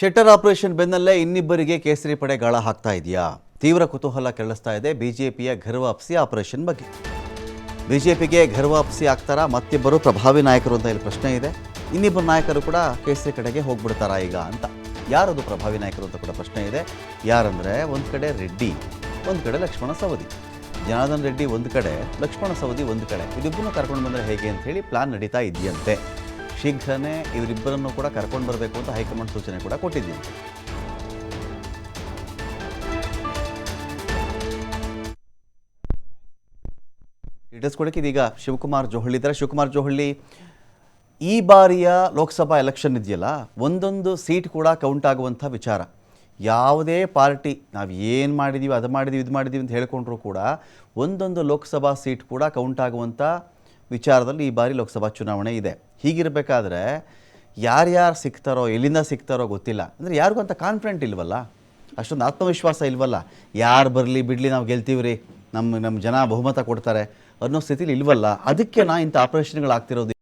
Shettar operation ಬೆನ್ನಲ್ಲೇ ಇನ್ನಿಬ್ಬರಿಗೆ ಕೇಸರಿ ಪಡೆ ಗಾಳ ಹಾಕ್ತಾ ಇದೆಯಾ? ತೀವ್ರ ಕುತೂಹಲ ಕೆರಳಿಸ್ತಾ ಇದೆ ಬಿಜೆಪಿಯ ಘರ್ವಾಪ್ಸಿ ಆಪರೇಷನ್ ಬಗ್ಗೆ. ಬಿಜೆಪಿಗೆ ಘರ್ವಾಪ್ಸಿ ಆಗ್ತಾರಾ? ಮತ್ತಿಬ್ಬರು ಪ್ರಭಾವಿ ನಾಯಕರು ಅಂತ ಇಲ್ಲಿ ಪ್ರಶ್ನೆ ಇದೆ. ಇನ್ನಿಬ್ಬರು ನಾಯಕರು ಕೂಡ ಕೇಸರಿ ಕಡೆಗೆ ಹೋಗ್ಬಿಡ್ತಾರಾ ಈಗ ಅಂತ. ಯಾರದು ಪ್ರಭಾವಿ ನಾಯಕರು ಅಂತ ಕೂಡ ಪ್ರಶ್ನೆ ಇದೆ. ಯಾರಂದರೆ ಒಂದು ಕಡೆ ರೆಡ್ಡಿ, ಒಂದು ಕಡೆ ಲಕ್ಷ್ಮಣ ಸವದಿ. ಜನಾರ್ದನ್ ರೆಡ್ಡಿ ಒಂದು ಕಡೆ, ಲಕ್ಷ್ಮಣ ಸವದಿ ಒಂದು ಕಡೆ. ಇದಿಬ್ಬರನ್ನು ಕರ್ಕೊಂಡು ಬಂದರೆ ಹೇಗೆ ಅಂತ ಹೇಳಿ ಪ್ಲಾನ್ ನಡೀತಾ ಇದೆಯಂತೆ. ಶೀಘ್ರನೇ ಇವರಿಬ್ಬರನ್ನು ಕೂಡ ಕರ್ಕೊಂಡು ಬರಬೇಕು ಅಂತ ಹೈಕಮಾಂಡ್ ಸೂಚನೆ ಕೂಡ ಕೊಟ್ಟಿದ್ದೀನಿ. ಡೀಟೇಲ್ಸ್ ಕೊಡಕ್ಕೆ ಇದೀಗ ಶಿವಕುಮಾರ್ ಜೋಹಳ್ಳಿ ಇದ್ದಾರೆ. ಶಿವಕುಮಾರ್ ಜೋಹಳ್ಳಿ, ಈ ಬಾರಿಯ ಲೋಕಸಭಾ ಎಲೆಕ್ಷನ್ ಇದೆಯಲ್ಲ, ಒಂದೊಂದು ಸೀಟ್ ಕೂಡ ಕೌಂಟ್ ಆಗುವಂಥ ವಿಚಾರ. ಯಾವುದೇ ಪಾರ್ಟಿ ನಾವು ಏನು ಮಾಡಿದ್ದೀವಿ ಅದು ಮಾಡಿದ್ದೀವಿ ಇದು ಮಾಡಿದ್ದೀವಿ ಅಂತ ಹೇಳ್ಕೊಂಡ್ರೂ ಕೂಡ ಒಂದೊಂದು ಲೋಕಸಭಾ ಸೀಟ್ ಕೂಡ ಕೌಂಟ್ ಆಗುವಂಥ ವಿಚಾರದಲ್ಲಿ ಈ ಬಾರಿ ಲೋಕಸಭಾ ಚುನಾವಣೆ ಇದೆ. ಹೀಗಿರಬೇಕಾದ್ರೆ ಯಾರ್ಯಾರು ಸಿಗ್ತಾರೋ ಎಲ್ಲಿಂದ ಸಿಗ್ತಾರೋ ಗೊತ್ತಿಲ್ಲ. ಅಂದರೆ ಯಾರಿಗೂ ಅಂತ ಕಾನ್ಫಿಡೆಂಟ್ ಇಲ್ವಲ್ಲ? ಅಷ್ಟೊಂದು ಆತ್ಮವಿಶ್ವಾಸ ಇಲ್ವಲ್ಲ? ಯಾರು ಬರಲಿ ಬಿಡಲಿ ನಾವು ಗೆಲ್ತೀವಿ ರೀ ನಮ್ಮ ನಮ್ಮ ಜನ ಬಹುಮತ ಕೊಡ್ತಾರೆ ಅನ್ನೋ ಸ್ಥಿತಿಲಿ ಇಲ್ವಲ್ಲ? ಅದಕ್ಕೆ ನಾ ಇಂಥ ಆಪರೇಷನ್ಗಳಾಗ್ತಿರೋದು